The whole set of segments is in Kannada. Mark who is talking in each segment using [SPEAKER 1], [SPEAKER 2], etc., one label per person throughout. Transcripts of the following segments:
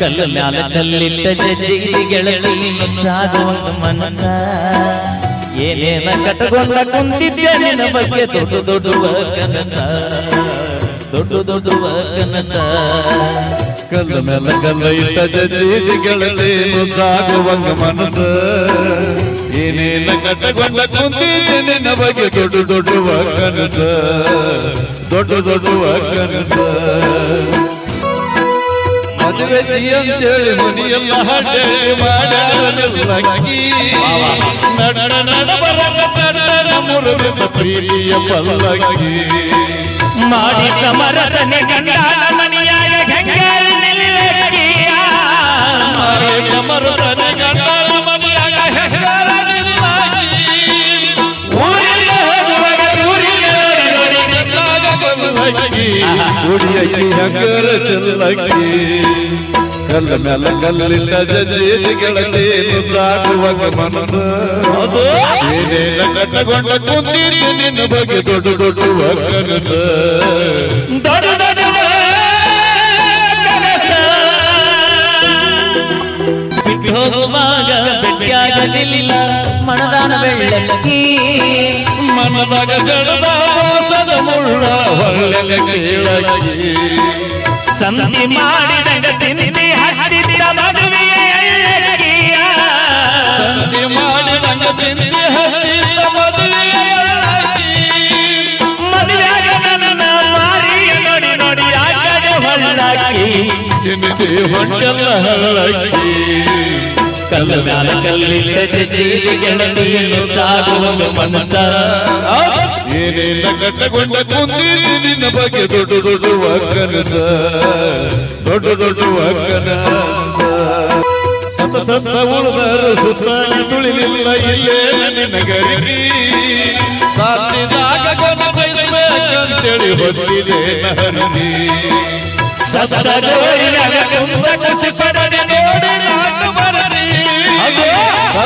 [SPEAKER 1] ಕಲ್ಲ ಮ್ಯಾಲ ಕಲ್ಲಿಟ್ಟ ಜಜ್ಜಿಗೆ ಗೆಳತಿ ಮುಚ್ಚಾಗುವಂತ ಮನಸ್ಸ. ಏನೇನ ಕಟ್ಟಗೊಂಡ ಕುಂತಿದ್ಯ ನಿನ್ನ ಬಗ್ಗೆ ದೊಡ್ಡ ದೊಡ್ಡುವ ಕನಸ. ದೊಡ್ಡ ದೊಡ್ಡುವ ಕನಸ.
[SPEAKER 2] ಕಲ್ಲ ಮ್ಯಾಲ ಕಲ್ಲ ಇಟ್ಟ ಜಜ್ಜಿ ಗೆಳತಿ ಮುದ್ದಾಗುವಂಗ ಮನಸ್ಸ. ಏನೇನ ಕಟ್ಟಗೊಂಡ ಕುಂತಿದ್ದೆ ನಿನ್ನ ಬಗ್ಗೆ ದೊಡ್ಡ ದೊಡ್ಡುವ ಕನಸ. ದೊಡ್ಡ ದೊಡ್ಡುವ ಕನಸ. ಮದುವೆ ಅಂತೇಳಿ ಮನೆಯೆಲ್ಲ ಮಾಡ್ಯಾರಲ್ಲಕ್ಕಿ ನಡ ನಡ ಮುರುಗದ ಪ್ರೀತಿಯ ಪಲ್ಲಕ್ಕಿ
[SPEAKER 1] ಮಾಡಿ ಸಮರತನೆ ಗಂಡ ಮನೆಯಾಗ ಹೆಂಗಾಳಿ ನಿಲ್ಲಕ್ಕಿಯ
[SPEAKER 2] ಮಾರೇಟ ಮರುತನ ಗಂಡನ ಮನೆಯಾಗ ಹೆಂಗಾರ ನಿಲ್ಲಾಗಿ.
[SPEAKER 1] ಊರಿಗೆ ಹೋಗುವಾಗ ಊರಿಗೆ ನೋಡಿ ನೋಡಿ
[SPEAKER 2] ಗಂಡಾಗ ಬಲ್ಲಕ್ಕಿ, ಉಡಿಯಕ್ಕಿ ಹೆಂಗರ ಚೆಲ್ಲಕ್ಕಿ ಕಲ್ಲ ಮೇಲೆ ಕಲ್ಲಿಟ್ಟ ಜಜ್ಜಿ ಗೆಳತಿ ಮುದ್ದಾಗುವಾಗ ಮನಸ್ಸು ಏನೇನ ಕಟ್ಟಗೊಂಡ ಕುಂತಿದ್ದು ನಿನ್ನ ಬಗ್ಗೆ ದೊಡ್ಡ ದೊಡ್ಡ ಕನಸ
[SPEAKER 1] ದೊಡ್ಡ ದೊಡ್ಡ ಕನಸ. ಬಿಟ್ಟು ಹೋಗುವಾಗ ಭೇಟಿಯಾಗಲಿಲ್ಲ ಮನದಾನ ಬೆಳ್ಳಕ್ಕಿ
[SPEAKER 2] ಮನದಾಗ ಜಡದ ಸದ ಮುಳ್ಳ ಹೊಳ್ಳೆಲೆ ಕೇಳಕ್ಕಿ
[SPEAKER 1] ಸಂಧಿ ಮಾಡಿದಂಗ ಚಿಂತೆ ಹರಿದಿರ ಮದುವೆಯ.
[SPEAKER 2] ಸಂಧಿ ಮಾಡಿದಾಗ ತಿಂದಿ ಹಚ್ಚಿದ ಮದುವೆಯ.
[SPEAKER 1] ಮದುವೆಯಾಗ ನನ್ನ ಮಾರಿಯ ನೋಡಿ ನೋಡಿ ಆಕಾಗ ಹೊಳ್ಳಾಗಿ
[SPEAKER 2] ತಿನ್ನಿಸಿ ಹೊಂಟೆಲ್ಲ ಹಳ್ಳಕ್ಕಿ
[SPEAKER 1] ಕಲ್ಲ ಮ್ಯಾಲ ಕಲ್ಲಿಟ್ಟ ಚೀಲಿ ಗೆಳತಿಯನ್ನು ಸಾಗುವಂಗ ಮನಸ
[SPEAKER 2] ಏನೇನ ಕಟ್ಟಗೊಂಡ ಕುಂದಿರಿ ನಿನ್ನ ಬಗ್ಗೆ ದೊಡ್ಡ ದೊಡ್ಡ ಕನಸ ದೊಡ್ಡ ದೊಡ್ಡ ಕನಸ ಸತ ಸತ್ತ ಉಳಿದರು ಸುತ್ತಾಗಿ ಸುಳಿಲಿಲ್ಲ ಇಲ್ಲೇ ನಿನಗರಿ ಸಾಧಿದಾಗ ಗನ ಬಯಸ್ಬೇಕಂತೇಳಿ ಹೊತ್ತಿದೆ ನಹರಿ
[SPEAKER 1] ಕುಂತ ಕುಸಿ ಬರದಿ.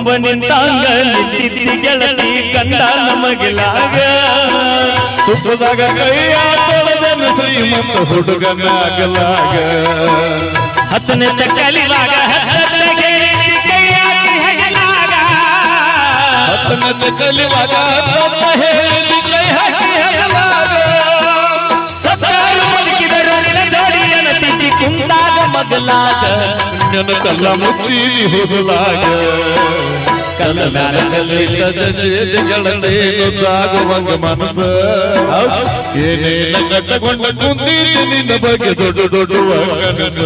[SPEAKER 1] ಕಂಬನಿಂದಾಂಗ ನಿಂತಿದ್ದಿ ಗೆಳತಿ ಕಂಡ ನಮಗಿಲಾಗ
[SPEAKER 2] ತುಪ್ಪದಾಗ ಕೈಯ ತೊಳೆದನು ಶ್ರೀಮಂತ ಹುಡುಗನಾಗಲಾಗ
[SPEAKER 1] ಹತ್ತನೇ ಕಲಿವಾಗ ಹತ್ತಕ್ಕೆ ಕೈಯಾಗಿ ಹೆಗಲಾಗ.
[SPEAKER 2] ಹತ್ತನತೆ ಕಲಿವಾಗ ತಮ್ಮ ಹೇಳಿ
[SPEAKER 1] ಮಗಲಾಗ
[SPEAKER 2] ನನ್ನ ಕಲ್ಲ ಮುಚ್ಚಿ ಹುದುಲಾಗ
[SPEAKER 1] ಕಲ್ಲ ಮ್ಯಾಲ
[SPEAKER 2] ಗೆಳತೇನುತ್ತಾಗುವಂಗ ಮನಸ್ಸು. ಏನೇನ ಕಟ್ಟಗೊಂಡ ಕುಂದಿದ್ದು ನಿನ್ನ ಬಗ್ಗೆ ದೊಡ್ಡ ದೊಡ್ಡ ಕನಸ.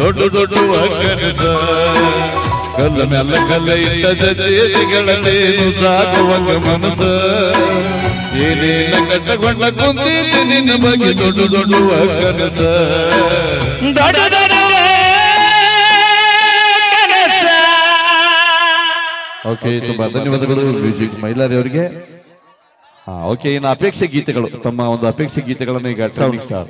[SPEAKER 2] ದೊಡ್ಡ ದೊಡ್ಡ ಕನಸ. ಕಲ್ಲ ಮ್ಯಾಲ ಕಲ್ಲ ಇಟ್ಟ ಗೆಳತೇನು ಸಾಗುವಂಗ ಮನಸ್ಸು. ಏನೇನ ಕಟ್ಟಕೊಂಡ ಕುಂದಿದ್ದು ನಿನ್ನ ಬಗ್ಗೆ ದೊಡ್ಡ ದೊಡ್ಡ ಕನಸ
[SPEAKER 1] ದೊಡ್ಡ ದೊಡ್ಡ ಕನಸ.
[SPEAKER 2] ಓಕೆ ತುಂಬಾ ಧನ್ಯವಾದಗಳು ಮ್ಯೂಸಿಕ್ ಮೈಲಾರಿ ಅವರಿಗೆ. ಹಾ ಓಕೆ ಇನ್ನು ಅಪೇಕ್ಷೆ ಗೀತೆಗಳು ತಮ್ಮ ಒಂದು ಅಪೇಕ್ಷೆ ಗೀತೆಗಳನ್ನು ಈಗ ಸೌಂಡ್ ಸ್ಟಾರ್